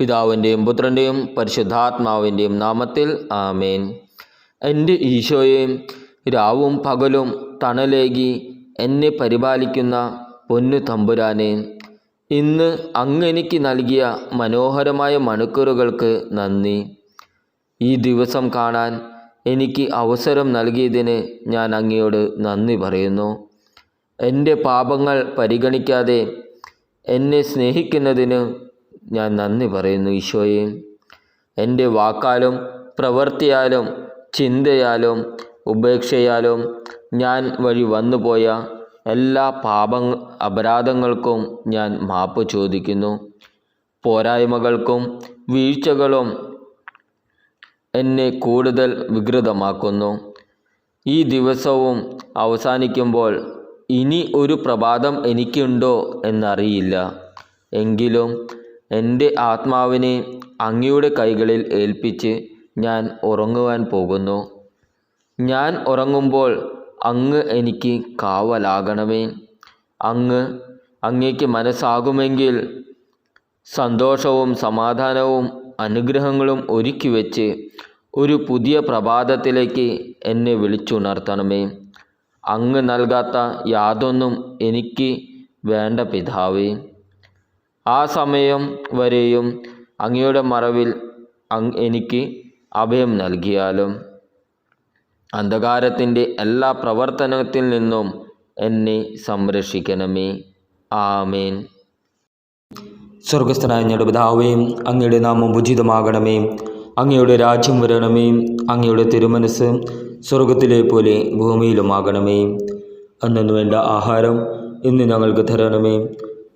പിതാവിന്റെയും പുത്രന്റെയും പരിശുദ്ധാത്മാവിന്റെയും നാമത്തിൽ ആമേൻ. എന്റെ ഈശോയെ രാവും പകലും തണലേകി എന്നെ പരിപാലിക്കുന്ന പൊന്നു തമ്പുരാനെ ഇന്ന് അങ്ങ് എനിക്ക് നൽകിയ മനോഹരമായ മണിക്കൂറുകൾക്ക് നന്ദി. ഈ ദിവസം കാണാൻ എനിക്ക് അവസരം നൽകിയതിന് ഞാൻ അങ്ങയോട് നന്ദി പറയുന്നു. എന്റെ പാപങ്ങൾ പരിഗണിക്കാതെ എന്നെ സ്നേഹിക്കുന്നതിന് ഞാൻ നന്ദി പറയുന്നു ഈശോയെ. എന്റെ വാക്കാലും പ്രവൃത്തിയാലും ചിന്തയാലും ഉപേക്ഷയാലും ഞാൻ വഴി വന്നുപോയ എല്ലാ പാപ അപരാധങ്ങൾക്കും ഞാൻ മാപ്പ് ചോദിക്കുന്നു. പോരായ്മകൾക്കും വീഴ്ചകളും എന്നെ കൂടുതൽ വികൃതമാക്കുന്നു. ഈ ദിവസവും അവസാനിക്കുമ്പോൾ ഇനി ഒരു പ്രഭാതം എനിക്കുണ്ടോ എന്നറിയില്ല. എങ്കിലും എന്റെ ആത്മാവിനെ അങ്ങയുടെ കൈകളിൽ ഏൽപ്പിച്ച് ഞാൻ ഉറങ്ങുവാൻ പോകുന്നു. ഞാൻ ഉറങ്ങുമ്പോൾ അങ്ങ് എനിക്ക് കാവലാകണമേ. അങ്ങ് അങ്ങേക്ക് മനസ്സാകുമെങ്കിൽ സന്തോഷവും സമാധാനവും അനുഗ്രഹങ്ങളും ഒരുക്കി വെച്ച് ഒരു പുതിയ പ്രഭാതത്തിലേക്ക് എന്നെ വിളിച്ചുണർത്തണമേ. അങ്ങ് നൽകാത്ത യാതൊന്നും എനിക്ക് വേണ്ട പിതാവേ. ആ സമയം വരെയും അങ്ങയുടെ മറവിൽ എനിക്ക് അഭയം നൽകിയാലും അന്ധകാരത്തിന്റെ എല്ലാ പ്രവർത്തനത്തിൽ നിന്നും എന്നെ സംരക്ഷിക്കണമേ. ആമേൻ. സ്വർഗസ്ഥനായ ഞങ്ങളുടെ പിതാവേയും അങ്ങയുടെ നാമം ഉചിതമാകണമേ. അങ്ങയുടെ രാജ്യം വരണമേ. അങ്ങയുടെ തിരുമനസ് സ്വർഗത്തിലെ പോലെ ഭൂമിയിലുമാകണമേ. അന്നു വേണ്ട ആഹാരം ഇന്ന് ഞങ്ങൾക്ക് തരണമേ.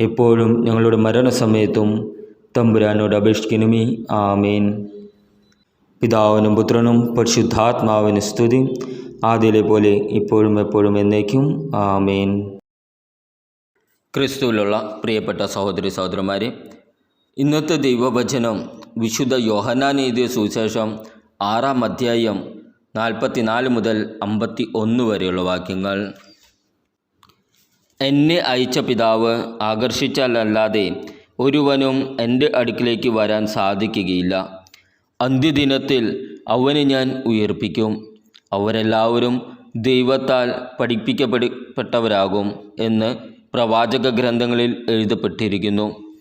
എപ്പോഴും ഞങ്ങളുടെ മരണസമയത്തും തമ്പുരാനോട് അപേക്ഷിക്കണമേ. ആമേൻ. പിതാവിനും പുത്രനും പരിശുദ്ധാത്മാവിന് സ്തുതി. ആദ്യയിലെ പോലെ ഇപ്പോഴും എപ്പോഴും എന്നേക്കും. ആമേൻ. ക്രിസ്തുവിലുള്ള പ്രിയപ്പെട്ട സഹോദരി സഹോദരന്മാരെ ഇന്നത്തെ ദൈവവചനം വിശുദ്ധ യോഹന്നാൻ എഴുതിയ സുവിശേഷം ആറാം അധ്യായം നാൽപ്പത്തിനാല് മുതൽ അമ്പത്തി ഒന്ന് വരെയുള്ള വാക്യങ്ങൾ. എന്നെ അയച്ച പിതാവ് ആകർഷിച്ചാലല്ലാതെ ഒരുവനും എന്റെ അടുക്കിലേക്ക് വരാൻ സാധിക്കുകയില്ല. അന്ത്യദിനത്തിൽ അവനെ ഞാൻ ഉയർപ്പിക്കും. അവരെല്ലാവരും ദൈവത്താൽ പഠിപ്പിക്കപ്പെട്ടവരാകും എന്ന് പ്രവാചക ഗ്രന്ഥങ്ങളിൽ എഴുതപ്പെട്ടിരിക്കുന്നു.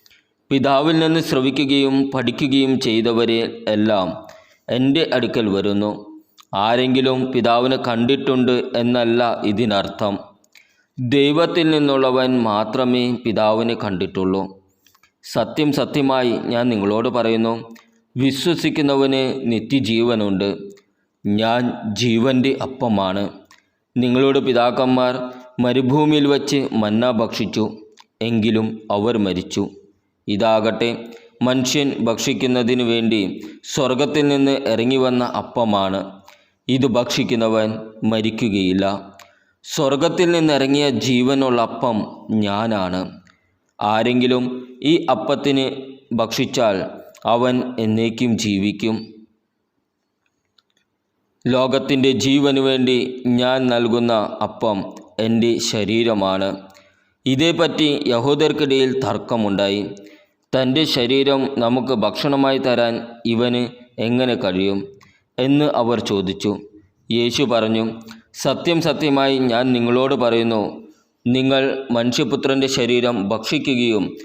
പിതാവിൽ നിന്ന് ശ്രവിക്കുകയും പഠിക്കുകയും ചെയ്തവരെ എല്ലാം എന്റെ അടുക്കൽ വരുന്നു. ആരെങ്കിലും പിതാവിനെ കണ്ടിട്ടുണ്ട് എന്നല്ല ഇതിനർത്ഥം. ദൈവത്തിൽ നിന്നുള്ളവൻ മാത്രമേ പിതാവിനെ കണ്ടിട്ടുള്ളൂ. സത്യം സത്യമായി ഞാൻ നിങ്ങളോട് പറയുന്നു വിശ്വസിക്കുന്നവന് നിത്യജീവനുണ്ട്. ഞാൻ ജീവന്റെ അപ്പമാണ്. നിങ്ങളോട് പിതാക്കന്മാർ മരുഭൂമിയിൽ വച്ച് മന്ന ഭക്ഷിച്ചു എങ്കിലും അവർ മരിച്ചു. ഇതാകട്ടെ മനുഷ്യൻ ഭക്ഷിക്കുന്നതിനു വേണ്ടി സ്വർഗത്തിൽ നിന്ന് ഇറങ്ങി വന്ന അപ്പമാണ്. ഇത് ഭക്ഷിക്കുന്നവൻ മരിക്കുകയില്ല. സ്വർഗത്തിൽ നിന്നിറങ്ങിയ ജീവനുള്ള അപ്പം ഞാനാണ്. ആരെങ്കിലും ഈ അപ്പത്തിന് ഭക്ഷിച്ചാൽ അവൻ എന്നേക്കും ജീവിക്കും. ലോകത്തിന്റെ ജീവനു വേണ്ടി ഞാൻ നൽകുന്ന അപ്പം എന്റെ ശരീരമാണ്. ഇതേപ്പറ്റി യഹൂദർക്കിടയിൽ തർക്കമുണ്ടായി. തന്റെ ശരീരം നമുക്ക് ഭക്ഷണമായി തരാൻ ഇവന് എങ്ങനെ കഴിയും എന്ന് അവർ ചോദിച്ചു. യേശു പറഞ്ഞു സത്യം സത്യമായി ഞാൻ നിങ്ങളോട് പറയുന്നു. നിങ്ങൾ മനുഷ്യപുത്രന്റെ ശരീരം ഭക്ഷിക്കുകയും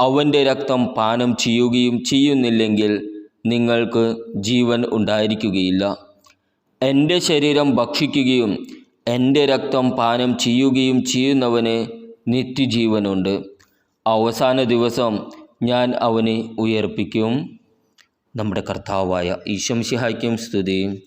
അവന്റെ രക്തം പാനം ചെയ്യുകയും ചെയ്യുന്നില്ലെങ്കിൽ നിങ്ങൾക്ക് ജീവൻ ഉണ്ടായിരിക്കുകയില്ല. എന്റെ ശരീരം ഭക്ഷിക്കുകയും എന്റെ രക്തം പാനം ചെയ്യുകയും ചെയ്യുന്നവന് നിത്യജീവനുണ്ട്. അവസാന ദിവസം ഞാൻ അവനെ ഉയർപ്പിക്കും. നമ്മുടെ കർത്താവായ ഈശംസിഹായ്ക്കും സ്തുതി.